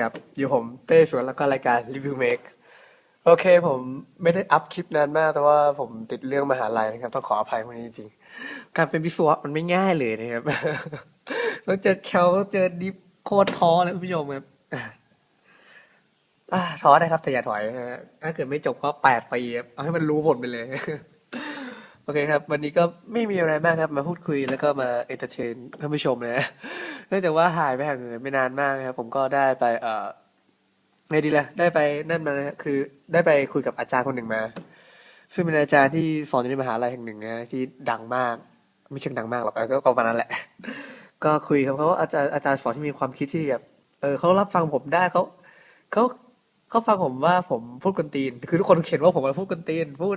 ครับอยู่ผมเต้สวนแล้วก็รายการรีวิวเมคโอเค ผมไม่ได้อัพคลิปนานมาก แต่ว่าผมติดเรื่องมหาลัยนะครับ ต้องขออภัยวันนี้จริง การเป็นวิศวะมันไม่ง่ายเลยนะครับต้องเจอแคลเจอดิฟโคตรท้อเลยคุณผู้ชมครับท้อนะครับแต่อย่าถอยนะฮะถ้าเกิดไม่จบก็แปดปีครับเอาให้มันรู้หมดไปเลย โอเคครับ วันนี้ก็ไม่มีอะไรมากครับ มาพูดคุยแล้วก็มาเอนเตอร์เทนท่านผู้ชมนะเนื่องจากว่าหายไปห่างเหินไม่นานมากนะครับ ผมก็ได้ไปเอ่อไงดีล่ะได้ไปนั่นมานะคือได้ไปคุยกับอาจารย์คนหนึ่งมา ซึ่งเป็นอาจารย์ที่สอนอยู่ในมหาลัยแห่งหนึ่งนะที่ดังมาก ไม่เชิงดังมากหรอกก็ประมาณนั้นแหละ ก็คุยกับเขาว่าอาจารย์อาจารย์สอนที่มีความคิดที่แบบเออเขารับฟังผมได้เขาเขาเขาฟังผมว่าผมพูดกวนตีน คือทุกคนเห็นว่าผมมาพูดกวนตีน พูด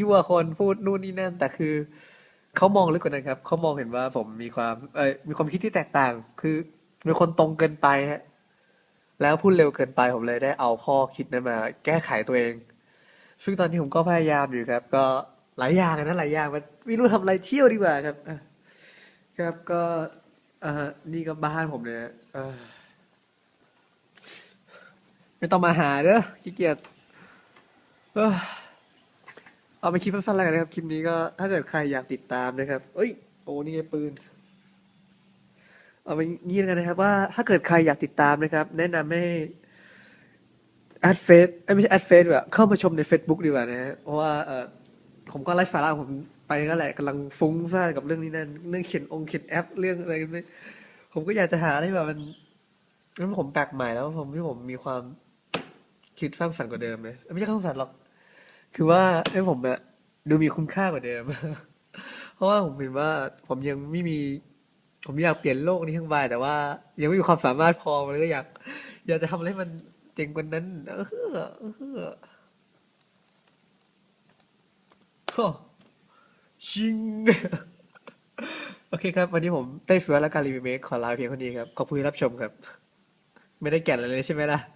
ยั่วคนพูดนู่นนี่นั่น แต่คือเขามองลึกกว่านั้นครับเขามองเห็นว่าผมมีความเออมีความคิดที่แตกต่าง คือเป็นคนตรงเกินไปฮะแล้วพูดเร็วเกินไปผมเลยได้เอาข้อคิดนั้นมา แก้ไขตัวเอง ซึ่งตอนนี้ผมก็พยายามอยู่ครับ ก็หลายอย่างนะหลายอย่างมันไม่รู้ทำอะไรเที่ยวดีกว่าครับครับก็อ่านี่ก็บ้านผมเนี่ยไม่ต้องมาหาเด้อขี้เกียจ เอาไปคลิปสั้นๆแล้วกันนะครับ คลิปนี้ก็ถ้าเกิดใครอยากติดตามนะครับ เอ้ย โอ้นี่ไงปืน เอาไปงี้กันนะครับ ว่าถ้าเกิดใครอยากติดตามนะครับ แนะนำให้แอดเฟซไม่ใช่แอดเฟซแบบเข้ามาชมใน Facebook ดีกว่านะฮะเพราะว่าเออผมก็ไลฟ์สาระผมไปก็แหละกำลังฟุ้งซ่านกับเรื่องนี้นั่นเรื่องเขียนองค์เขียนแอปเรื่องอะไรไม่ผมก็อยากจะหาอะไรแบบมันนั้นผมแปลกใหม่แล้วผมที่ผมมีความคิดสร้างสรรค์กว่าเดิมเลยไม่ใช่สร้างสรรค์หรอก คือว่าให้ผมแบบดูมีคุณค่ากว่าเดิม เพราะว่าผมเห็นว่าผมยังไม่มี ผมอยากเปลี่ยนโลกนี้ทั้งใบแต่ว่า ยังไม่มีความสามารถพอเลยก็อยาก อยากจะทำอะไรให้มันเจ๋งกว่านั้นเออเออโธ่ชิง โอเคครับ วันนี้ผมเต้ยเฟือและการรีเมคขอลาเพียงเท่านี้ครับ ขอบคุณที่รับชมครับ ไม่ได้แก่นอะไรเลยใช่ไหมล่ะ